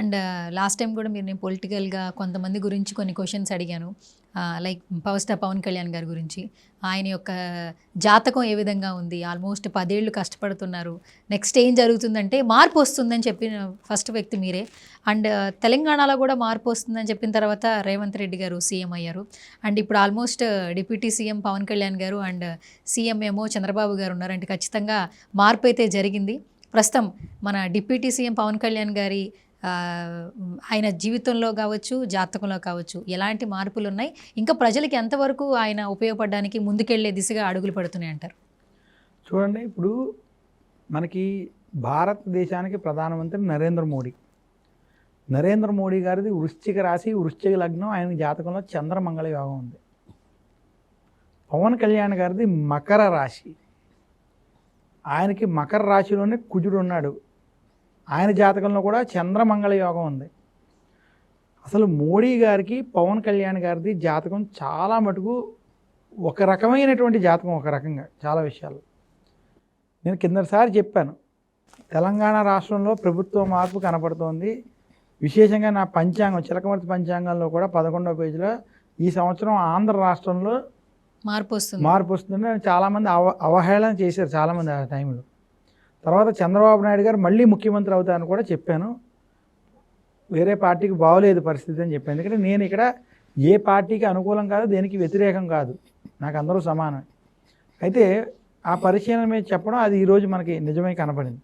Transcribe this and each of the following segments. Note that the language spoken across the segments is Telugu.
అండ్ లాస్ట్ టైం కూడా మీరు నేను పొలిటికల్గా కొంతమంది గురించి కొన్ని క్వశ్చన్స్ అడిగాను. Like power star Pawan Kalyan garu గురించి. ఆయన యొక్క జాతకం ఏ విధంగా ఉంది? ఆల్మోస్ట్ పదేళ్ళు కష్టపడుతున్నారు. నెక్స్ట్ ఏం జరుగుతుందంటే మార్పు వస్తుందని చెప్పిన ఫస్ట్ వ్యక్తి మీరే. అండ్ తెలంగాణలో కూడా మార్పు వస్తుందని చెప్పిన తర్వాత రేవంత్ రెడ్డి గారు సీఎం అయ్యారు. అండ్ ఇప్పుడు almost deputy CM Pawan Kalyan garu and CM ఏమో చంద్రబాబు గారు ఉన్నారు. అంటే ఖచ్చితంగా మార్పు అయితే జరిగింది. ప్రస్తుతం మన డిప్యూటీ సీఎం పవన్ కళ్యాణ్ గారి ఆయన జీవితంలో కావచ్చు జాతకంలో కావచ్చు ఎలాంటి మార్పులు ఉన్నాయి ఇంకా ప్రజలకి ఎంతవరకు ఆయన ఉపయోగపడడానికి ముందుకెళ్ళే దిశగా అడుగులు పడుతున్నాయి అంటారు? చూడండి ఇప్పుడు మనకి భారతదేశానికి ప్రధానమంత్రి నరేంద్ర మోడీ. నరేంద్ర మోడీ గారిది వృశ్చిక రాశి వృశ్చిక లగ్నం ఆయన జాతకంలో చంద్రమంగళ యోగం ఉంది. పవన్ కళ్యాణ్ గారిది మకర రాశి. ఆయనకి మకర రాశిలోనే కుజుడు ఉన్నాడు. ఆయన జాతకంలో కూడా చంద్రమంగళ యోగం ఉంది. అసలు మోడీ గారికి పవన్ కళ్యాణ్ గారిది జాతకం చాలా మటుకు ఒక రకమైనటువంటి జాతకం ఒక రకంగా చాలా విషయాలు నేను కిందసారి చెప్పాను తెలంగాణ రాష్ట్రంలో ప్రభుత్వ మార్పు కనపడుతోంది. విశేషంగా నా పంచాంగం చిలకమర్తి పంచాంగంలో కూడా పదకొండవ పేజీలో ఈ సంవత్సరం ఆంధ్ర రాష్ట్రంలో మార్పు వస్తుంది. మార్పు వస్తుందని చాలామంది అవ అవహేళన చేశారు చాలామంది ఆ టైంలో. తర్వాత చంద్రబాబు నాయుడు గారు మళ్ళీ ముఖ్యమంత్రి అవుతారని కూడా చెప్పాను. వేరే పార్టీకి బాగోలేదు పరిస్థితి అని చెప్పాను. ఎందుకంటే నేను ఇక్కడ ఏ పార్టీకి అనుకూలం కాదు దేనికి వ్యతిరేకం కాదు. నాకు అందరూ సమానం అయితే ఆ పరిశీలన మీద చెప్పడం అది ఈరోజు మనకి నిజమై కనపడింది.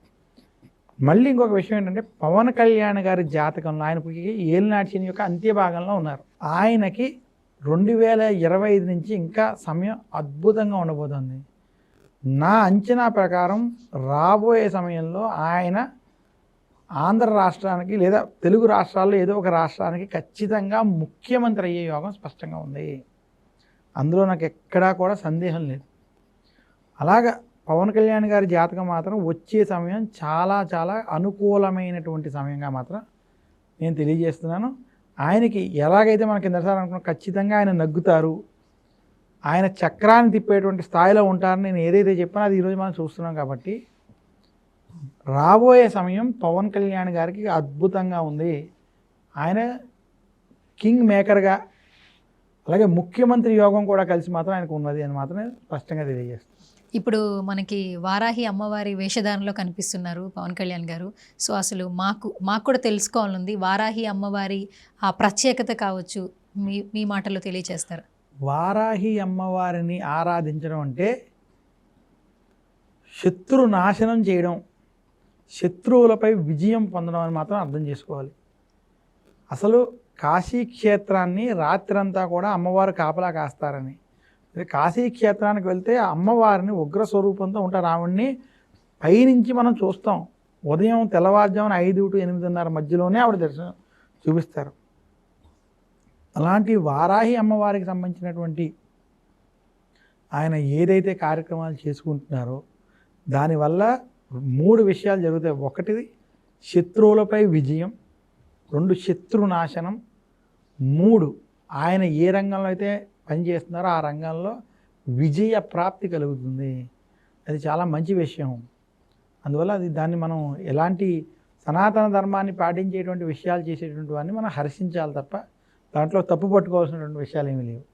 మళ్ళీ ఇంకొక విషయం ఏంటంటే పవన్ కళ్యాణ్ గారి జాతకంలో ఆయనకి ఏలినాటి యొక్క అంత్య భాగంలో ఉన్నారు. ఆయనకి రెండు వేల ఇరవై ఐదు నుంచి ఇంకా సమయం అద్భుతంగా ఉండబోతుంది. నా అంచనా ప్రకారం రాబోయే సమయంలో ఆయన ఆంధ్ర రాష్ట్రానికి లేదా తెలుగు రాష్ట్రాల్లో ఏదో ఒక రాష్ట్రానికి ఖచ్చితంగా ముఖ్యమంత్రి అయ్యే యోగం స్పష్టంగా ఉంది. అందులో నాకు ఎక్కడా కూడా సందేహం లేదు. అలాగా పవన్ కళ్యాణ్ గారి జాతకం మాత్రం వచ్చే సమయం చాలా చాలా అనుకూలమైనటువంటి సమయంగా మాత్రం నేను తెలియజేస్తున్నాను. ఆయనకి ఎలాగైతే మనకి కిందసారి అనుకున్నాం ఖచ్చితంగా ఆయన నగ్గుతారు. ఆయన చక్రాన్ని తిప్పేటువంటి స్థాయిలో ఉంటారని నేను ఏదైతే చెప్పానో అది ఈరోజు మనం చూస్తున్నాం కాబట్టి రాబోయే సమయం పవన్ కళ్యాణ్ గారికి అద్భుతంగా ఉంది. ఆయన కింగ్ మేకర్గా అలాగే ముఖ్యమంత్రి యోగం కూడా కలిసి మాత్రం ఆయనకు ఉన్నది అని మాత్రమే స్పష్టంగా తెలియజేస్తుంది ఇప్పుడు మనకి వారాహి అమ్మవారి వేషధారణలో కనిపిస్తున్నారు పవన్ కళ్యాణ్ గారు. సో అసలు మాకు మాకు కూడా తెలుసుకోవాలనుంది వారాహి అమ్మవారి ఆ ప్రత్యేకత కావచ్చు మీ మీ మాటల్లో తెలియచేస్తారు? వారాహి అమ్మవారిని ఆరాధించడం అంటే శత్రు నాశనం చేయడం శత్రువులపై విజయం పొందడం అని మాత్రం అర్థం చేసుకోవాలి. అసలు కాశీ క్షేత్రాన్ని రాత్రంతా కూడా అమ్మవారు కాపలా కాస్తారని. కాశీ క్షేత్రానికి వెళ్తే అమ్మవారిని ఉగ్ర స్వరూపంతో ఉంటారు ఆవిడ్ని పైనుంచి మనం చూస్తాం. ఉదయం తెల్లవారుజామున ఐదు టు ఎనిమిదిన్నర మధ్యలోనే ఆవిడ దర్శనం చూపిస్తారు. అలాంటి వారాహి అమ్మవారికి సంబంధించినటువంటి ఆయన ఏదైతే కార్యక్రమాలు చేసుకుంటున్నారో దానివల్ల మూడు విషయాలు జరుగుతాయి. ఒకటిది శత్రువులపై విజయం రెండు శత్రు నాశనం మూడు ఆయన ఏ రంగంలో అయితే పనిచేస్తున్నారో ఆ రంగంలో విజయ ప్రాప్తి కలుగుతుంది. అది చాలా మంచి విషయం. అందువల్ల అది దాన్ని మనం ఎలాంటి సనాతన ధర్మాన్ని పాటించేటువంటి విషయాలు చేసేటువంటి వాడిని మనం హర్షించాలి తప్ప దాంట్లో తప్పు పట్టుకోవాల్సినటువంటి విషయాలు ఏమీ లేవు.